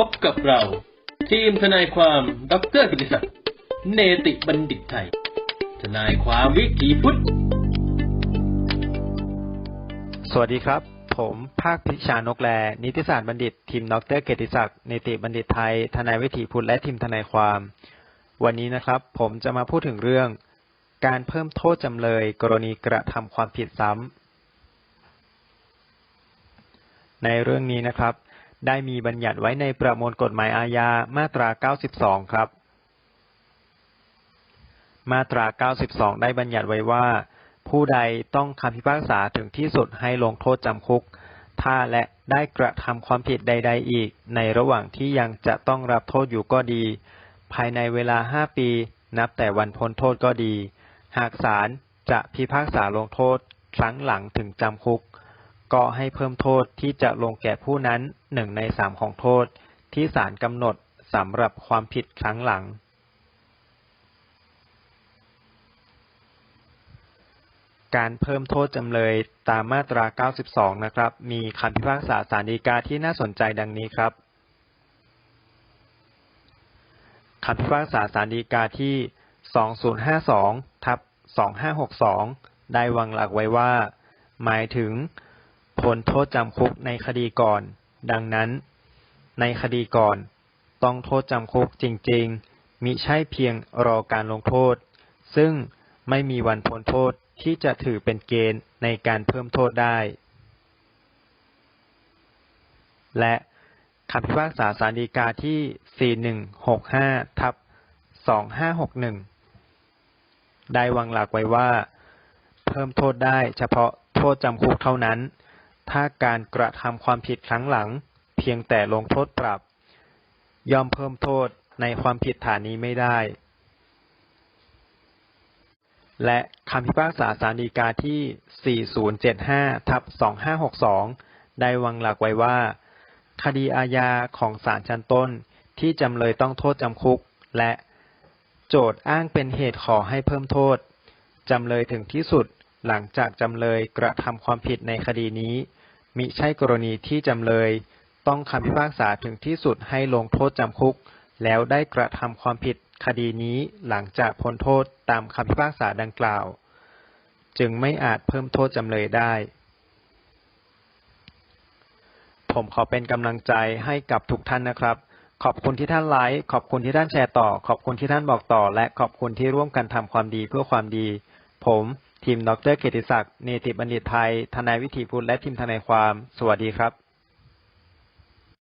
พบกับเรา ทีมทนายความดรกิติศักดิ์เนติบัณฑิตไทย ทนายความวิถีพุทธ สวัสดีครับ ผมภาคพิชานกแล นิติศาสตร์บัณฑิต ทีมดรเกยรติศักดิ์เนติบัณฑิตไทย ทนายวิถีพุทธและทีมทนายความ วันนี้นะครับ ผมจะมาพูดถึงเรื่อง การเพิ่มโทษจำเลย กรณีกระทำความผิดซ้ำในเรื่องนี้นะครับ ได้มีบัญญัติไว้ในประมวลกฎหมายอาญามาตรา 92 ครับ มาตรา 92 ได้บัญญัติไว้ว่า ผู้ใดต้องคำพิพากษาถึงที่สุดให้ลงโทษจำคุก ถ้าและได้กระทำความผิดใด ๆ อีก ในระหว่างที่ยังจะต้องรับโทษอยู่ก็ดี ภายในเวลา 5 ปี นับแต่วันพ้นโทษก็ดี หากศาลจะพิพากษาลงโทษครั้งหลังถึงจำคุก ก็ให้เพิ่มโทษที่จะลงแก่ผู้นั้นหนึ่งในสามของโทษ ที่ศาลกำหนดสำหรับความผิดครั้งหลัง การเพิ่มโทษจำเลยตามมาตรา 92 นะครับ มีคำพิพากษาศาลฎีกาที่น่าสนใจดังนี้ครับคำพิพากษาศาลฎีกาที่ 2052 ทับ 2562 ได้วางหลักไว้ว่า หมายถึง พ้นโทษจำคุกในคดีก่อน ดังนั้น ในคดีก่อน ต้องโทษจำคุกจริง ๆ มิใช่เพียงรอการลงโทษ ซึ่งไม่มีวันพ้นโทษที่จะถือเป็นเกณฑ์ในการเพิ่มโทษได้ และคำพิพากษาสารดีกาที่ 4165 ทับ 2561 ได้วางหลักไว้ว่า เพิ่มโทษได้เฉพาะโทษจำคุกเท่านั้น ถ้าการกระทำความผิดครั้งหลัง เพียงแต่ลงโทษปรับ ย่อมเพิ่มโทษในความผิดฐานนี้ไม่ได้ และคำพิพากษาสารดีกาที่ 4075 ทับ 2562 ได้วางหลักไว้ว่า คดีอาญาของศาลชั้นต้นที่จำเลยต้องโทษจำคุก และโจทย์อ้างเป็นเหตุขอให้เพิ่มโทษ จำเลยถึงที่สุด หลังจากจำเลยกระทำความผิดในคดีนี้ มิใช่กรณีที่จำเลย ต้องคำพิพากษาถึงที่สุดให้ลงโทษจำคุก แล้วได้กระทำความผิดคดีนี้หลังจากพ้นโทษตามคำพิพากษาดังกล่าว จึงไม่อาจเพิ่มโทษจำเลยได้ ผมขอเป็นกำลังใจให้กับทุกท่านนะครับ ขอบคุณที่ท่านไลค์ขอบคุณที่ท่านแชร์ต่อ ขอบคุณที่ท่านบอกต่อ และขอบคุณที่ร่วมกันทำความดีเพื่อความดี ผม ทีมดรเกติศักดิ์เนติบัณฑิตไทย ทนายวิถีพุทธและทีมทนายความ สวัสดีครับ